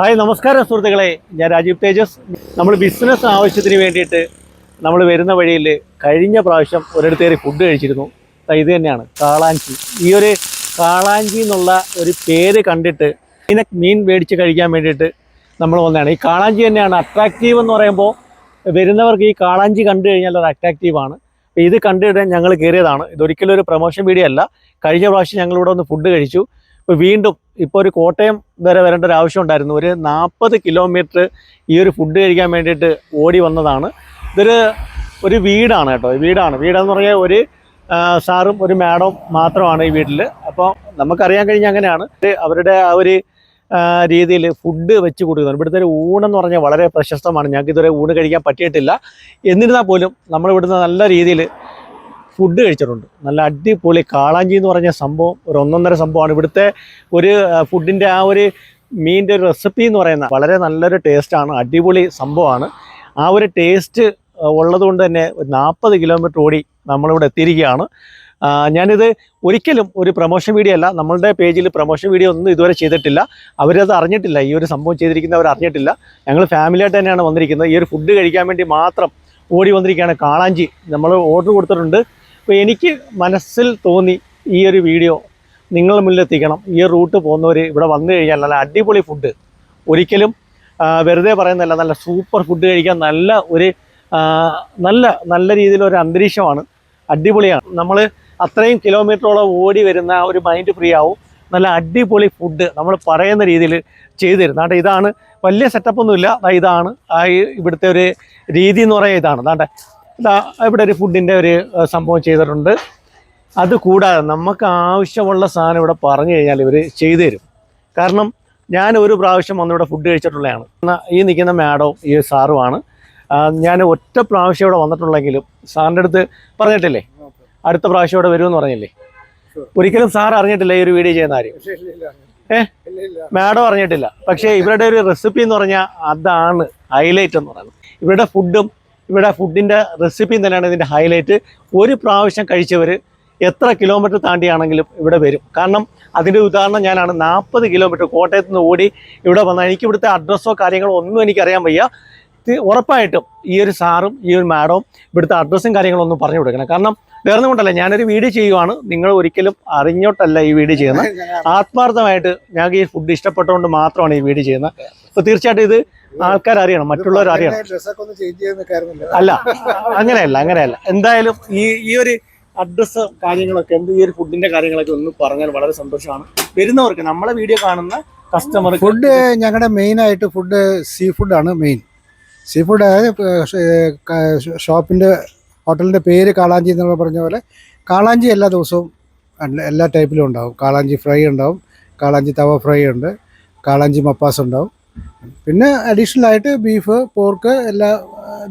Hi നമസ്കാരം സുഹൃത്തുക്കളെ. ഞാൻ രാജീവ് തേജസ്. നമ്മൾ ബിസിനസ് ആവശ്യത്തിന് വേണ്ടിയിട്ട് നമ്മൾ വരുന്ന വഴിയിൽ കഴിഞ്ഞ പ്രാവശ്യം ഒരിടത്ത് കയറി ഫുഡ് കഴിച്ചിരുന്നു. ഇത് തന്നെയാണ് കാളാഞ്ചി. ഈ ഒരു കാളാഞ്ചി എന്നുള്ള ഒരു പേര് കണ്ടിട്ട് ഇതിനെ മീൻ മേടിച്ച് കഴിക്കാൻ വേണ്ടിയിട്ട് നമ്മൾ വന്നതാണ്. ഈ കാളാഞ്ചി തന്നെയാണ് അട്രാക്റ്റീവ് എന്ന് പറയുമ്പോൾ വരുന്നവർക്ക് ഈ കാളാഞ്ചി കണ്ടു കഴിഞ്ഞാൽ അത് അട്രാക്റ്റീവാണ് ഇത് കണ്ടിട്ട് ഞങ്ങൾ കയറിയതാണ്. ഇതൊരിക്കലും ഒരു പ്രൊമോഷൻ വീഡിയോ അല്ല. കഴിഞ്ഞ പ്രാവശ്യം ഞങ്ങളിവിടെ ഒന്ന് ഫുഡ് കഴിച്ചു. ഇപ്പോൾ വീണ്ടും ഇപ്പോൾ ഒരു കോട്ടയം വരെ വരേണ്ട ഒരു ആവശ്യം ഉണ്ടായിരുന്നു. ഒരു നാൽപ്പത് കിലോമീറ്റർ ഈ ഒരു ഫുഡ് കഴിക്കാൻ വേണ്ടിയിട്ട് ഓടി വന്നതാണ്. ഇതൊരു ഒരു വീടാണ് കേട്ടോ. വീടാണ്. വീടെന്ന് പറഞ്ഞാൽ ഒരു സാറും ഒരു മാഡം മാത്രമാണ് ഈ വീട്ടിൽ അപ്പോൾ നമുക്കറിയാൻ കഴിഞ്ഞ അങ്ങനെയാണ്. അവരുടെ ആ ഒരു രീതിയിൽ ഫുഡ് വെച്ച് കൊടുക്കുന്നത്. ഇവിടുത്തെ ഒരു ഊണെന്ന് പറഞ്ഞാൽ വളരെ പ്രശസ്തമാണ്. ഞങ്ങൾക്ക് ഇതുവരെ ഊണ് കഴിക്കാൻ പറ്റിയിട്ടില്ല. എന്നിരുന്നാൽ പോലും നമ്മൾ ഇവിടുന്ന് നല്ല രീതിയിൽ ഫുഡ് കഴിച്ചിട്ടുണ്ട്. നല്ല അടിപൊളി കാളാഞ്ചി എന്ന് പറഞ്ഞ സംഭവം ഒരു ഒന്നൊന്നര സംഭവമാണ്. ഇവിടുത്തെ ഒരു ഫുഡിന്റെ ആ ഒരു മീനിന്റെ ഒരു റെസിപ്പി എന്ന് പറയുന്ന വളരെ നല്ലൊരു ടേസ്റ്റാണ് അടിപൊളി സംഭവമാണ്. ആ ഒരു ടേസ്റ്റ് ഉള്ളതുകൊണ്ട് തന്നെ നാൽപ്പത് കിലോമീറ്റർ ഓടി നമ്മളിവിടെ എത്തിയിരിക്കുകയാണ്. ഞാനിത് ഒരിക്കലും ഒരു പ്രൊമോഷൻ വീഡിയോ അല്ല നമ്മളുടെ പേജിൽ പ്രൊമോഷൻ വീഡിയോ ഒന്നും ഇതുവരെ ചെയ്തിട്ടില്ല. അവരത് അറിഞ്ഞിട്ടില്ല ഈ ഒരു സംഭവം ചെയ്തിരിക്കുന്നവർ അറിഞ്ഞിട്ടില്ല. ഞങ്ങൾ ഫാമിലിയായിട്ട് തന്നെയാണ് വന്നിരിക്കുന്നത്. ഈ ഒരു ഫുഡ് കഴിക്കാൻ വേണ്ടി മാത്രം ഓടി വന്നിരിക്കുകയാണ് കാളാഞ്ചി. നമ്മൾ ഓർഡർ കൊടുത്തിട്ടുണ്ട്. അപ്പോൾ എനിക്ക് മനസ്സിൽ തോന്നി ഈ ഒരു വീഡിയോ നിങ്ങളുടെ മുന്നിലെത്തിക്കണം ഈ റൂട്ട് പോകുന്നവർ ഇവിടെ വന്നു കഴിഞ്ഞാൽ നല്ല അടിപൊളി ഫുഡ് ഒരിക്കലും വെറുതെ പറയുന്നതല്ല നല്ല സൂപ്പർ ഫുഡ് കഴിക്കാൻ നല്ല ഒരു നല്ല നല്ല രീതിയിലൊരു അന്തരീക്ഷമാണ്. അടിപൊളിയാണ്. നമ്മൾ അത്രയും കിലോമീറ്ററോളം ഓടി വരുന്ന ഒരു മൈൻഡ് ഫ്രീ ആവും. നല്ല അടിപൊളി ഫുഡ് നമ്മൾ പറയുന്ന രീതിയിൽ ചെയ്തു തരും. അതാണ്ട് ഇതാണ് വലിയ സെറ്റപ്പൊന്നുമില്ല ഇതാണ് ഇവിടുത്തെ ഒരു രീതി എന്ന് പറയുന്നത് ഇതാണ്. ഇതാ ഇവിടെ ഒരു ഫുഡിന്റെ ഒരു സംഭവം ചെയ്തിട്ടുണ്ട്. അത് കൂടാതെ നമുക്ക് ആവശ്യമുള്ള സാധനം ഇവിടെ പറഞ്ഞു കഴിഞ്ഞാൽ ഇവർ ചെയ്തു തരും. കാരണം ഞാൻ ഒരു പ്രാവശ്യം വന്നിവിടെ ഫുഡ് കഴിച്ചിട്ടുള്ളതാണ്. ഈ നിൽക്കുന്ന മാഡവും ഈ സാറുമാണ് ഞാൻ ഒറ്റ പ്രാവശ്യം ഇവിടെ വന്നിട്ടുള്ളെങ്കിലും സാറിന്റെ അടുത്ത് പറഞ്ഞിട്ടില്ലേ? അടുത്ത പ്രാവശ്യം ഇവിടെ വരുമെന്ന് പറഞ്ഞില്ലേ? ഒരിക്കലും സാർ അറിഞ്ഞിട്ടില്ല ഈ ഒരു വീഡിയോ ചെയ്യുന്ന കാര്യം. ഏ? മാഡം അറിഞ്ഞിട്ടില്ല. പക്ഷേ ഇവരുടെ ഒരു റെസിപ്പി എന്ന് പറഞ്ഞാൽ അതാണ് ഹൈലൈറ്റ് എന്ന് പറയുന്നത്. ഇവരുടെ ഫുഡും ഇവിടെ ഫുഡിന്റെ റെസിപ്പിയും തന്നെയാണ് ഇതിന്റെ ഹൈലൈറ്റ് ഒരു പ്രാവശ്യം കഴിച്ചവർ എത്ര കിലോമീറ്റർ താണ്ടിയാണെങ്കിലും ഇവിടെ വരും. കാരണം അതിന്റെ ഉദാഹരണം ഞാനാണ്. നാൽപ്പത് കിലോമീറ്റർ കോട്ടയത്ത് നിന്ന് ഓടി ഇവിടെ വന്നാൽ എനിക്ക് ഇവിടുത്തെ അഡ്രസ്സോ കാര്യങ്ങളോ ഒന്നും എനിക്കറിയാൻ വയ്യ. ഉറപ്പായിട്ടും ഈ ഒരു സാറും ഈ ഒരു മാഡവും ഇവിടുത്തെ അഡ്രസ്സും കാര്യങ്ങളും ഒന്നും പറഞ്ഞു കൊടുക്കണം. കാരണം വേറെ കൊണ്ടല്ല ഞാനൊരു വീഡിയോ ചെയ്യുവാണ്. നിങ്ങൾ ഒരിക്കലും അറിഞ്ഞോട്ടല്ല ഈ വീഡിയോ ചെയ്യുന്നത്. ആത്മാർത്ഥമായിട്ട് ഞങ്ങൾക്ക് ഈ ഫുഡ് ഇഷ്ടപ്പെട്ടുകൊണ്ട് മാത്രമാണ് ഈ വീഡിയോ ചെയ്യുന്നത്. അപ്പോൾ തീർച്ചയായിട്ടും ഇത് ആൾക്കാർ അറിയണം മറ്റുള്ളവർ അറിയണം അല്ല അങ്ങനെയല്ല അങ്ങനെയല്ല. എന്തായാലും ഈ ഈ ഒരു അഡ്രസ്സ് കാര്യങ്ങളൊക്കെ എന്ത് ഈ ഒരു ഫുഡിന്റെ കാര്യങ്ങളൊക്കെ ഒന്ന് പറഞ്ഞാൽ വളരെ സന്തോഷമാണ്. വരുന്നവർക്ക് നമ്മളെ വീഡിയോ കാണുന്ന കസ്റ്റമർ ഫുഡ് ഞങ്ങളുടെ മെയിൻ ആയിട്ട് ഫുഡ് സീ ആണ് മെയിൻ സീ ഫുഡ് അതായത് ഷോപ്പിന്റെ ഹോട്ടലിന്റെ പേര് കാളാഞ്ചി എന്ന് പറഞ്ഞ പോലെ കാളാഞ്ചി എല്ലാ ദിവസവും എല്ലാ ടൈപ്പിലും ഉണ്ടാവും. കാളാഞ്ചി ഫ്രൈ ഉണ്ടാവും കാളാഞ്ചി തവ ഫ്രൈ ഉണ്ട് കാളാഞ്ചി മപ്പാസ് ഉണ്ടാവും. പിന്നെ അഡീഷണൽ ആയിട്ട് ബീഫ് പോർക്ക് എല്ലാ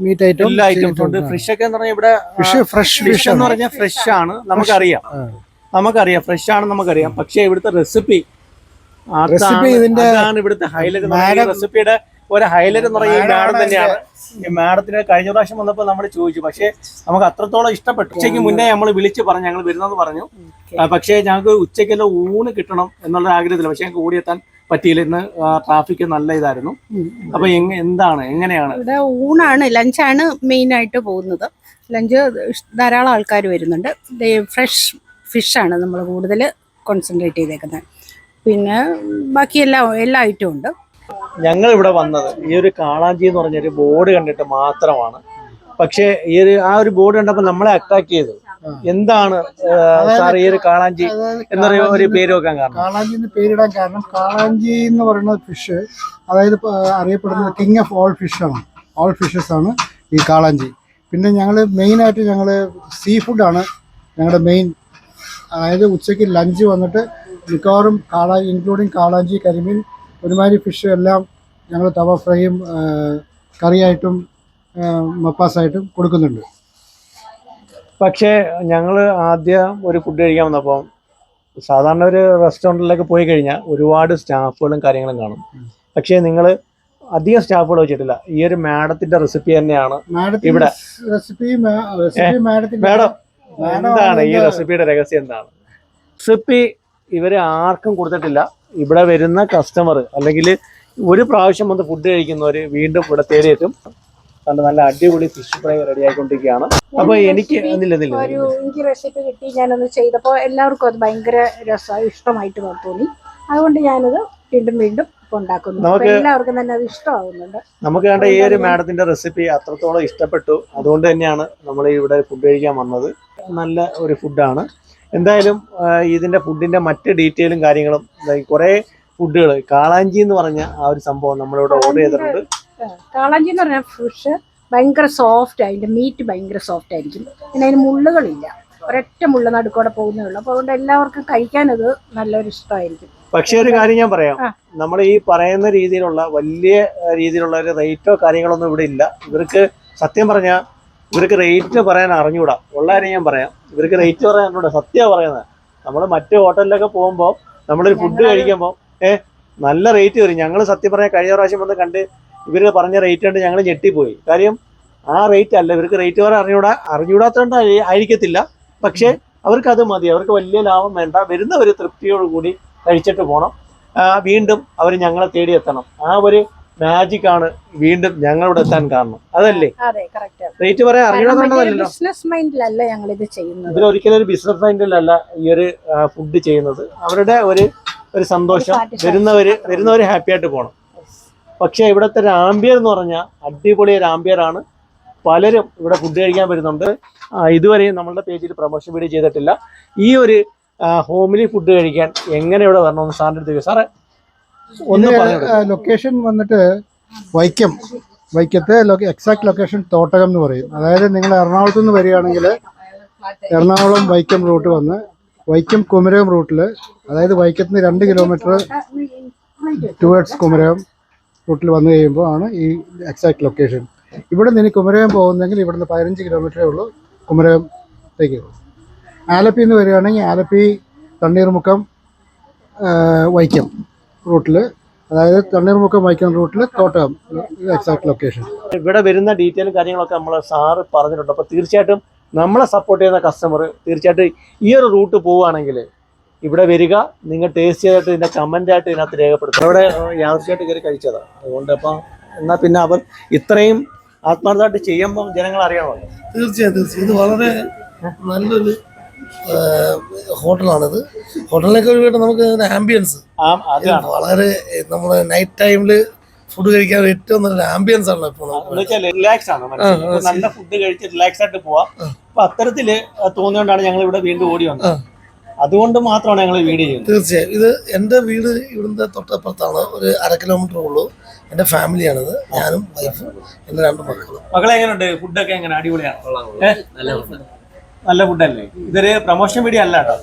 മീറ്റ് ഐറ്റം എല്ലാ ഐറ്റംസ് ഉണ്ട്. ഫിഷ് ഒക്കെ എന്ന് പറഞ്ഞാൽ ഇവിടെ ഫിഷ് ഫ്രഷ് ഫിഷ് എന്ന് പറഞ്ഞാൽ ഫ്രഷ് ആണ്. നമുക്കറിയാം നമുക്കറിയാം. ഫ്രഷ് ആണ് നമുക്കറിയാം. പക്ഷേ ഇവിടുത്തെ റെസിപ്പി റെസിപ്പി ഇതിന്റെ ഇവിടുത്തെ ഹൈലൈറ്റ് റെസിപ്പിയുടെ ഒരു ഹൈലൈറ്റ് എന്ന് പറയുന്നത് ഈ മാഡം തന്നെയാണ്. ഈ മാഡത്തിന് കഴിഞ്ഞ പ്രാവശ്യം വന്നപ്പോൾ നമ്മൾ ചോദിച്ചു. പക്ഷേ നമുക്ക് അത്രത്തോളം ഇഷ്ടപ്പെട്ടു. ഉച്ചയ്ക്ക് മുന്നേ നമ്മൾ വിളിച്ചു പറഞ്ഞു ഞങ്ങൾ വരുന്നത് പറഞ്ഞു. പക്ഷേ ഞങ്ങൾക്ക് ഉച്ചയ്ക്കെല്ലാം ഊണ് കിട്ടണം എന്നുള്ള ആഗ്രഹത്തില്ല പക്ഷേ ഞങ്ങൾക്ക് ഓടിയെത്താൻ പറ്റിയില്ല. ഇന്ന് ട്രാഫിക് നല്ല ഇതായിരുന്നു. അപ്പൊ എന്താണ് എങ്ങനെയാണ്? ഇവിടെ ഊണാണ് ലഞ്ചാണ് മെയിൻ ആയിട്ട് പോകുന്നത്. ലഞ്ച് ധാരാളം ആൾക്കാർ വരുന്നുണ്ട്. ഫ്രഷ് ഫിഷാണ് നമ്മൾ കൂടുതൽ കോൺസെൻട്രേറ്റ് ചെയ്തേക്കുന്നത് പിന്നെ ബാക്കി എല്ലാ എല്ലാ ഐറ്റവും ഉണ്ട്. ഞങ്ങൾ ഇവിടെ വന്നത് ഈ ഒരു കാളാഞ്ചി എന്ന് പറഞ്ഞൊരു ബോർഡ് കണ്ടിട്ട് മാത്രമാണ്. പക്ഷേ ഈ ഒരു ആ ഒരു ബോർഡ് കണ്ടപ്പോൾ നമ്മളെ അട്രാക്ട് ചെയ്തു. എന്താണ് സാർ ഈ ഒരു കാളാഞ്ചി എന്നൊരു ഒരു പേര് വെക്കാൻ കാരണം? കാളാഞ്ചി എന്ന് പേരിടാൻ കാരണം കാളാഞ്ചി എന്ന് പറയുന്ന ഫിഷ് അതായത് അറിയപ്പെടുന്ന അറിയപ്പെടുന്നത് കിങ് ഓഫ് ഓൾ ഫിഷാണ് ഓൾ ഫിഷസ് ആണ് ഈ കാളാഞ്ചി. പിന്നെ ഞങ്ങൾ മെയിനായിട്ട് ഞങ്ങൾ സീ ഫുഡാണ് ഞങ്ങളുടെ മെയിൻ അതായത് ഉച്ചയ്ക്ക് ലഞ്ച് വന്നിട്ട് മിക്കവാറും കാളാ ഇൻക്ലൂഡിങ് കാളാഞ്ചി കരിമീൻ ഒരുമാതിരി ഫിഷ് എല്ലാം ഞങ്ങൾ തവ ഫ്രൈയും കറിയായിട്ടും മപ്പാസായിട്ടും കൊടുക്കുന്നുണ്ട്. പക്ഷേ ഞങ്ങൾ ആദ്യം ഒരു ഫുഡ് കഴിക്കാൻ വന്നപ്പോൾ സാധാരണ ഒരു റെസ്റ്റോറന്റിലൊക്കെ പോയി കഴിഞ്ഞാൽ ഒരുപാട് സ്റ്റാഫുകളും കാര്യങ്ങളും കാണും. പക്ഷേ നിങ്ങൾ അധികം സ്റ്റാഫുകൾ വെച്ചിട്ടില്ല. ഈ ഒരു മാഡത്തിന്റെ റെസിപ്പി തന്നെയാണ് ഇവിടെ. മാഡം എന്താണ് ഈ റെസിപ്പിയുടെ രഹസ്യം എന്താണ്? റെസിപ്പി ഇവരെ ആർക്കും കൊടുത്തിട്ടില്ല. ഇവിടെ വരുന്ന കസ്റ്റമർ അല്ലെങ്കിൽ ഒരു പ്രാവശ്യം വന്ന് ഫുഡ് കഴിക്കുന്നവർ വീണ്ടും ഇവിടെ തേടിയെത്തും. കണ്ട് നല്ല അടിപൊളി ഫിഷ് ഫ്രൈ റെഡി ആയിക്കൊണ്ടിരിക്കുകയാണ്. അപ്പൊ എനിക്ക് റെസിപ്പി കിട്ടി ഞാനൊന്ന് ചെയ്തപ്പോൾ എല്ലാവർക്കും അത് ഭയങ്കര രസമായി ഇഷ്ടമായിട്ട് തോന്നി. അതുകൊണ്ട് ഞാനത് വീണ്ടും വീണ്ടും ഉണ്ടാക്കുന്നു. എല്ലാവർക്കും തന്നെ അത് ഇഷ്ടമാവുന്നുണ്ട്. നമുക്ക് കണ്ട ഈ ഒരു മാഡത്തിന്റെ റെസിപ്പി അത്രത്തോളം ഇഷ്ടപ്പെട്ടു. അതുകൊണ്ട് തന്നെയാണ് നമ്മൾ ഇവിടെ ഫുഡ് കഴിക്കാൻ വന്നത്. നല്ല ഒരു ഫുഡാണ് എന്തായാലും ഇതിന്റെ ഫുഡിന്റെ മറ്റ് ഡീറ്റെയിലും കാര്യങ്ങളും കുറെ ഫുഡുകൾ കാളാഞ്ചി എന്ന് പറഞ്ഞ ആ ഒരു സംഭവം നമ്മളിവിടെ ഓർഡർ ചെയ്തിട്ടുണ്ട്. കാളാഞ്ചി എന്ന് പറഞ്ഞാൽ ഫിഷ് ഭയങ്കര സോഫ്റ്റ് അതിന്റെ മീറ്റ് ഭയങ്കര സോഫ്റ്റ് ആയിരിക്കും. പിന്നെ അതിന് മുള്ളുകളില്ല. ഒരൊറ്റ മുള്ള നടുക്കോടെ പോകുന്നേ ഉള്ളൂ. അപ്പോൾ അതുകൊണ്ട് എല്ലാവർക്കും കഴിക്കാനത് നല്ലൊരു ഇഷ്ടമായിരിക്കും. പക്ഷേ ഒരു കാര്യം ഞാൻ പറയാം. നമ്മൾ ഈ പറയുന്ന രീതിയിലുള്ള വലിയ രീതിയിലുള്ള ഒരു റേറ്റോ കാര്യങ്ങളൊന്നും ഇവിടെ ഇല്ല. ഇവർക്ക് സത്യം പറഞ്ഞാൽ ഇവർക്ക് റേറ്റ് പറയാൻ അറിഞ്ഞൂടാ. ഉള്ള കാര്യം ഞാൻ പറയാം. ഇവർക്ക് റേറ്റ് പറയാൻ അറിഞ്ഞൂടാ. സത്യം പറയുന്നത് നമ്മൾ മറ്റു ഹോട്ടലിലൊക്കെ പോകുമ്പോൾ നമ്മളൊരു ഫുഡ് കഴിക്കുമ്പോൾ ഏഹ് നല്ല റേറ്റ് വരും. ഞങ്ങൾ സത്യം പറഞ്ഞാൽ കഴിഞ്ഞ പ്രാവശ്യം വന്ന് കണ്ട് ഇവർ പറഞ്ഞ റേറ്റ് കണ്ട് ഞങ്ങൾ ഞെട്ടിപ്പോയി. കാര്യം ആ റേറ്റ് അല്ല ഇവർക്ക് റേറ്റ് വരെ അറിഞ്ഞൂടാ അറിഞ്ഞൂടാത്തതുകൊണ്ട് ആയി- ആയിരിക്കത്തില്ല. പക്ഷേ അവർക്ക് അത് മതി. അവർക്ക് വലിയ ലാഭം വേണ്ട. വരുന്നവർ തൃപ്തിയോടുകൂടി കഴിച്ചിട്ട് പോകണം ആ, വീണ്ടും അവർ ഞങ്ങളെ തേടി എത്തണം. ആ ഒരു മാജിക് ആണ് വീണ്ടും ഞങ്ങളിവിടെ എത്താൻ കാരണം. അതല്ലേ? റേറ്റ് പറയാൻ അറിയണമെന്നുള്ളതല്ലോ ബിസിനസ് മൈൻഡിലല്ല ഞങ്ങൾ ഇത് ചെയ്യുന്നത്. ഇതിൽ ഒരിക്കലും ഒരു ബിസിനസ് മൈൻഡിലല്ല ഈ ഒരു ഫുഡ് ചെയ്യുന്നത്. അവരുടെ ഒരു ഒരു സന്തോഷം. വരുന്നവര് വരുന്നവര് ഹാപ്പി ആയിട്ട് പോകണം പക്ഷെ ഇവിടുത്തെ രാംബിയർ ആംബിയർ എന്ന് പറഞ്ഞാൽ അടിപൊളി രാംബിയർ ആംബിയർ ആണ്. പലരും ഇവിടെ ഫുഡ് കഴിക്കാൻ വരുന്നുണ്ട്. ഇതുവരെയും നമ്മളുടെ പേജിൽ പ്രൊമോഷൻ വീഡിയോ ചെയ്തിട്ടില്ല. ഈ ഒരു ഹോമിലി ഫുഡ് കഴിക്കാൻ എങ്ങനെ ഇവിടെ വരണമെന്ന് സാറിന്റെ അടുത്ത്. സാറേ ഒന്ന് ലൊക്കേഷൻ വന്നിട്ട് വൈക്കം വൈക്കത്തെ എക്സാക്ട് ലൊക്കേഷൻ തോട്ടകം എന്ന് പറയും. അതായത് നിങ്ങൾ എറണാകുളത്ത് നിന്ന് വരികയാണെങ്കിൽ എറണാകുളം വൈക്കം റൂട്ട് വന്ന് വൈക്കം കുമരകം റൂട്ടിൽ അതായത് വൈക്കത്തിന് രണ്ട് കിലോമീറ്റർ ടുവേർഡ്സ് കുമരകം റൂട്ടിൽ വന്നു കഴിയുമ്പോൾ ആണ് ഈ എക്സാക്ട് ലൊക്കേഷൻ ഇവിടെ നിന്ന് കുമരകം പോകുന്നെങ്കിൽ ഇവിടുന്ന് പതിനഞ്ച് കിലോമീറ്ററേ ഉള്ളൂ കുമരകത്തേക്ക്. ആലപ്പി നിന്ന് വരികയാണെങ്കിൽ ആലപ്പി തണ്ണീർമുക്കം വൈക്കം റൂട്ടിൽ. അതായത് തണ്ണീർമുക്കം വൈക്കം റൂട്ടിൽ തോട്ടം എക്സാക്ട് ലൊക്കേഷൻ ഇവിടെ വരുന്ന ഡീറ്റെയിലും കാര്യങ്ങളൊക്കെ നമ്മൾ സാറ് പറഞ്ഞിട്ടുണ്ട്. അപ്പോൾ തീർച്ചയായിട്ടും നമ്മളെ സപ്പോർട്ട് ചെയ്യുന്ന കസ്റ്റമർ തീർച്ചയായിട്ടും ഈ ഒരു റൂട്ട് പോവുകയാണെങ്കിൽ ഇവിടെ വരിക നിങ്ങൾ ടേസ്റ്റ് ചെയ്തിട്ട് ഇതിന്റെ കമന്റ് ആയിട്ട് ഇതിനകത്ത് രേഖപ്പെടുത്തും അവിടെ യാദൃശ്യമായിട്ട് കയറി കഴിച്ചതാണ് അതുകൊണ്ട് അപ്പം എന്നാൽ പിന്നെ അവർ ഇത്രയും ആത്മാർത്ഥമായിട്ട് ചെയ്യുമ്പോൾ ജനങ്ങൾ അറിയണമല്ലോ തീർച്ചയായും തീർച്ചയായും. ഇത് വളരെ നല്ലൊരു ഹോട്ടലാണിത്. ഹോട്ടലിനൊക്കെ ഒരുപാട് നമുക്ക് ആംബിയൻസ് വളരെ നമ്മൾ നൈറ്റ് ടൈമിൽ ഫുഡ് കഴിക്കാൻ ഏറ്റവും നല്ല ആംബിയൻസ് ആണല്ലോ ഇപ്പോൾ റിലാക്സ് ആണ് നല്ല ഫുഡ് കഴിച്ച് റിലാക്സ് ആയിട്ട് പോവാം. അപ്പൊ അത്തരത്തിൽ തോന്നിയോണ്ടാണ് ഞങ്ങൾ ഇവിടെ വീണ്ടും ഓടി വന്നത്. അതുകൊണ്ട് മാത്രമാണ് ഞങ്ങൾ വീഡിയോ ചെയ്യുന്നത്. തീർച്ചയായും. ഇത് എന്റെ വീട് ഇവിടുത്തെ തൊട്ടപ്പുറത്താണ്. ഒരു അര കിലോമീറ്റർ ഉള്ളൂ. എന്റെ ഫാമിലിയാണിത്. ഞാനും വൈഫും എന്റെ രണ്ട് മക്കളും. മക്കളെ എങ്ങനെയുണ്ട് ഫുഡൊക്കെ എങ്ങനെ? അടിപൊളിയാണ്? നല്ല ഫുഡല്ലേ? ഇതൊരു പ്രൊമോഷൻ വീഡിയോ അല്ല കേട്ടോ.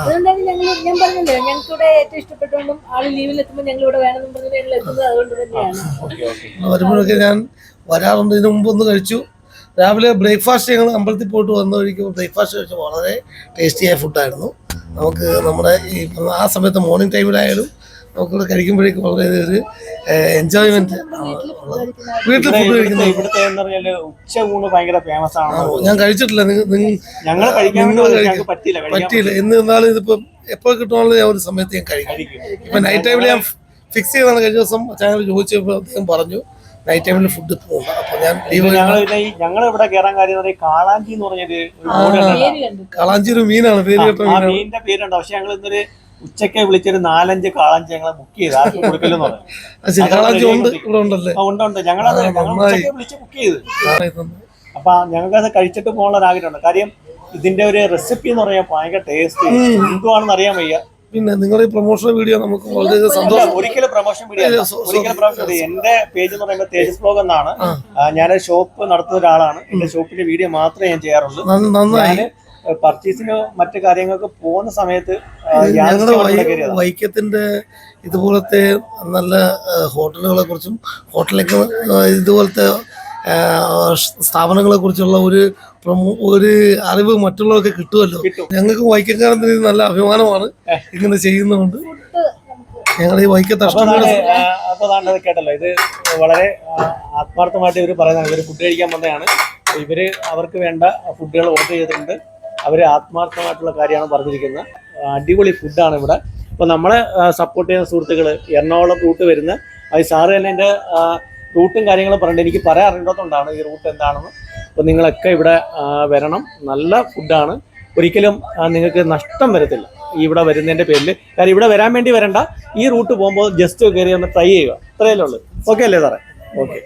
അതുകൊണ്ടാണ് ഞങ്ങൾ ഞാൻ പറഞ്ഞല്ലോ ഞങ്ങൾക്ക് ഇവിടെ ഏറ്റവും ഇഷ്ടപ്പെട്ടുകൊണ്ടും ആൾ ലീവിൽ എത്തുമ്പോൾ ഞങ്ങൾ ഇവിടെ വേണമെന്നും പറഞ്ഞ് ഞങ്ങൾ എത്തുന്നത് അതുകൊണ്ട് തന്നെയാണ്. Okay okay. വരുമ്പോഴൊക്കെ ഞാൻ വരാറുണ്ട്. ഇതിനു മുമ്പ് ഒന്ന് കഴിച്ചു. രാവിലെ ബ്രേക്ക്ഫാസ്റ്റ് ഞങ്ങൾ അമ്പലത്തിൽ പോയിട്ട് വന്ന വഴിക്ക് ബ്രേക്ക്ഫാസ്റ്റ് കഴിച്ച വളരെ ടേസ്റ്റിയായ ഫുഡായിരുന്നു നമുക്ക് നമ്മുടെ ഈ ആ സമയത്ത് മോർണിംഗ് ടൈമിലായാലും നമുക്കിവിടെ കഴിക്കുമ്പോഴേക്കും വളരെ ഒരു എൻജോയ്മെന്റ് വീട്ടിൽ ഫുഡ് കഴിക്കുന്നത്. ഇവിടുത്തെ എന്ന് ഉച്ച ഊണ് ഭയങ്കര ഫേമസ് ആണ് ഞാൻ കഴിച്ചിട്ടില്ല. ഞങ്ങൾ പറ്റിയില്ല. എന്ന് എന്നാലും ഇതിപ്പം എപ്പോൾ കിട്ടുവാണെങ്കിലും ഞാൻ ഒരു സമയത്ത് ഞാൻ കഴിക്കും. കഴിക്കും. ഇപ്പൊ നൈറ്റ് ടൈമിൽ ഞാൻ ഫിക്സ് ചെയ്താണ്. കഴിഞ്ഞ ദിവസം ചാനൽ ചോദിച്ചപ്പോൾ അദ്ദേഹം പറഞ്ഞു നൈറ്റ് ടൈമിൽ ഫുഡ് എത്തുന്നുണ്ട് അപ്പൊ ഞാൻ ലീവ് ഞങ്ങൾ ഞങ്ങൾ ഇവിടെ കയറാൻ കാര്യം എന്ന് പറഞ്ഞാൽ കാളാഞ്ചി എന്ന് പറഞ്ഞൊരു ഒരു ബോർഡ് കളാഞ്ചി ഒരു മീനാണ് പേര് കേട്ട ആ മീനാണ്. മീനിന്റെ പേരുണ്ട്. പക്ഷെ ഞങ്ങൾ ഇന്നൊരു ഉച്ചയ്ക്ക് വിളിച്ചൊരു നാലഞ്ച് കാളാഞ്ചി ഞങ്ങളെ ബുക്ക് ചെയ്ത് ആർക്കും കൊടുക്കലെന്ന് പറഞ്ഞു. ആ ശരി. കളാഞ്ചി ഉണ്ട് ഇവിടെ ഉണ്ടല്ലേ? ആ, ഉണ്ട് ഉണ്ട്. ഞങ്ങളത് ആ, ഞങ്ങൾ നന്നായി. ഉച്ചയ്ക്ക് വിളിച്ച് ബുക്ക് ചെയ്ത്. ആളെ തന്നു. അപ്പൊ ഞങ്ങൾക്കത് കഴിച്ചിട്ട് പോകാനുള്ള ഒരു ആഗ്രഹമുണ്ട് കാര്യം ഇതിന്റെ ഒരു റെസിപ്പി എന്ന് പറയാൻ ഭയങ്കര ടേസ്റ്റ് എന്തുവാണെന്ന് അറിയാൻ വയ്യ. പിന്നെ നിങ്ങളുടെ ഈ പ്രൊമോഷൻ വീഡിയോ നമുക്ക് വളരെ സന്തോഷം. ഒരിക്കലും പ്രൊമോഷൻ വീഡിയോ അല്ല. ഒരിക്കലും പ്രൊമോഷൻ വീഡിയോ എന്റെ പേജ് എന്ന് പറയുമ്പോൾ തേജസ് ബ്ലോഗ് എന്നാണ്. ഞാൻ ഷോപ്പ് നടത്തുന്ന ഒരാളാണ്. എന്റെ ഷോപ്പിന്റെ വീഡിയോ മാത്രമേ ഞാൻ ചെയ്യാറുള്ളൂ. നന്ന- നന്നായി. ഞാൻ പർച്ചേസിന് മറ്റു കാര്യങ്ങൾക്ക് പോകുന്ന സമയത്ത് ആ, ഞങ്ങളുടെ. വൈക്കത്തിന്റെ ഇതുപോലത്തെ നല്ല ഹോട്ടലുകളെ കുറിച്ചും ഹോട്ടലിലേക്ക് ഇതുപോലത്തെ ആ, സ്ഥാപനങ്ങളെ കുറിച്ചുള്ള ഒരു ഒരു അറിവ് മറ്റുള്ളവർക്ക് കിട്ടുമല്ലോ? ഞങ്ങൾക്ക് വൈക്കക്കാരത്തിന് നല്ല അഭിമാനമാണ് ഇങ്ങനെ ചെയ്യുന്നതുകൊണ്ട് ഞങ്ങൾ ഈ വൈക്കത്ത് കേട്ടല്ലോ. ഇത് വളരെ ആത്മാർത്ഥമായിട്ട് ഇവർ പറയുന്നതാണ് ഇവർ ഫുഡ് കഴിക്കാൻ വന്നതാണ്. ഇവർ അവർക്ക് വേണ്ട ഫുഡുകൾ ഓർഡർ ചെയ്തിട്ടുണ്ട്. അവർ ആത്മാർത്ഥമായിട്ടുള്ള കാര്യമാണ് പറഞ്ഞിരിക്കുന്നത്. അടിപൊളി ഫുഡാണ് ഇവിടെ. അപ്പോൾ നമ്മളെ സപ്പോർട്ട് ചെയ്യുന്ന സുഹൃത്തുക്കൾ എറണാകുളം റൂട്ട് വരുന്ന അത് സാറ് തന്നെ എന്റെ റൂട്ടും കാര്യങ്ങളും പറഞ്ഞിട്ട് എനിക്ക് പറയാൻ അറിയേണ്ടതുകൊണ്ടാണ് ഈ റൂട്ട് എന്താണെന്ന്. അപ്പോൾ നിങ്ങളൊക്കെ ഇവിടെ വരണം. നല്ല ഫുഡാണ്. ഒരിക്കലും നിങ്ങൾക്ക് നഷ്ടം വരത്തില്ല. ഇവിടെ വരുന്നതിന്റെ പേരിൽ. കാര്യം ഇവിടെ വരാൻ വേണ്ടി വരണ്ട. ഈ റൂട്ട് പോകുമ്പോൾ ജസ്റ്റ് കയറി ഒന്ന് ട്രൈ ചെയ്യുക. അത്രയല്ലേ ഉള്ളൂ. ഓക്കെ അല്ലേ സാറേ? ഓക്കെ